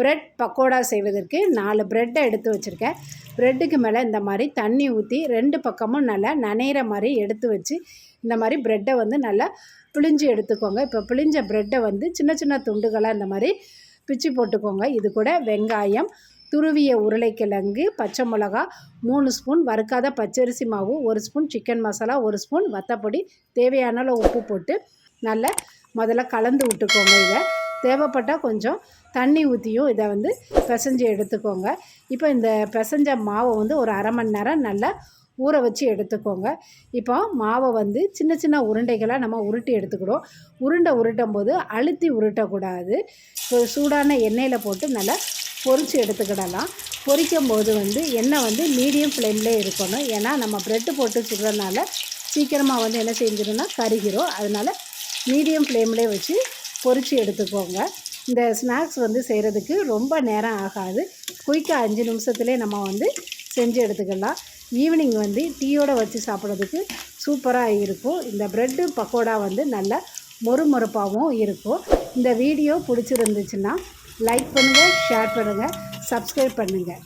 Bread pakoda செய்வதற்கு நாலு ப்ரெட்டை எடுத்து வச்சுருக்கேன். ப்ரெட்டுக்கு மேலே இந்த மாதிரி தண்ணி ஊற்றி ரெண்டு பக்கமும் நல்லா நனைகிற மாதிரி எடுத்து வச்சு இந்த மாதிரி ப்ரெட்டை வந்து நல்லா பிழிஞ்சு எடுத்துக்கோங்க. இப்போ பிழிஞ்ச ப்ரெட்டை வந்து சின்ன சின்ன துண்டுகளாக இந்த மாதிரி பிச்சு போட்டுக்கோங்க. இது கூட வெங்காயம் துருவிய உருளைக்கிழங்கு பச்சை மிளகா மூணு ஸ்பூன் வறுக்காத பச்சரிசி மாவு ஒரு ஸ்பூன் சிக்கன் மசாலா ஒரு ஸ்பூன் வத்தப்பொடி தேவையான அளவு உப்பு போட்டு நல்லா முதல்ல கலந்து விட்டுக்கோங்க இதை. தேவைப்பட்டால் கொஞ்சம் தண்ணி ஊற்றியும் இதை வந்து பிசைஞ்சு எடுத்துக்கோங்க. இப்போ இந்த பிசைஞ்ச மாவை வந்து ஒரு அரை மணி நேரம் நல்லா ஊற வச்சு எடுத்துக்கோங்க. இப்போ மாவை வந்து சின்ன சின்ன உருண்டைகளாக நம்ம உருட்டி எடுத்துக்கிடுவோம். உருண்டை உருட்டும் போது அழுத்தி உருட்டக்கூடாது. சூடான எண்ணெயில் போட்டு நல்லா பொரித்து எடுத்துக்கிடலாம். பொரிக்கும் போது வந்து எண்ணெய் வந்து மீடியம் ஃப்ளேம்லே இருக்கணும். ஏன்னா நம்ம ப்ரெட்டு போட்டு சுடுறதுனால சீக்கிரமாக வந்து என்ன செஞ்சிடும்னா கருகிறோம் அதனால் மீடியம் ஃப்ளேம்லேயே வச்சு பொரித்து எடுத்துக்கோங்க. இந்த ஸ்நாக்ஸ் வந்து செய்கிறதுக்கு ரொம்ப நேரம் ஆகாது. குயிக்காக அஞ்சு நிமிஷத்துலேயே நம்ம வந்து செஞ்சு எடுத்துக்கலாம். ஈவினிங் வந்து டீயோடு வச்சு சாப்பிட்றதுக்கு சூப்பராக இருக்கும். இந்த ப்ரெட்டு பக்கோடா வந்து நல்ல மொறுமொறுப்பாகவும் இருக்கும். இந்த வீடியோ பிடிச்சிருந்துச்சுன்னா லைக் பண்ணுங்கள் ஷேர் பண்ணுங்கள் சப்ஸ்கிரைப் பண்ணுங்கள்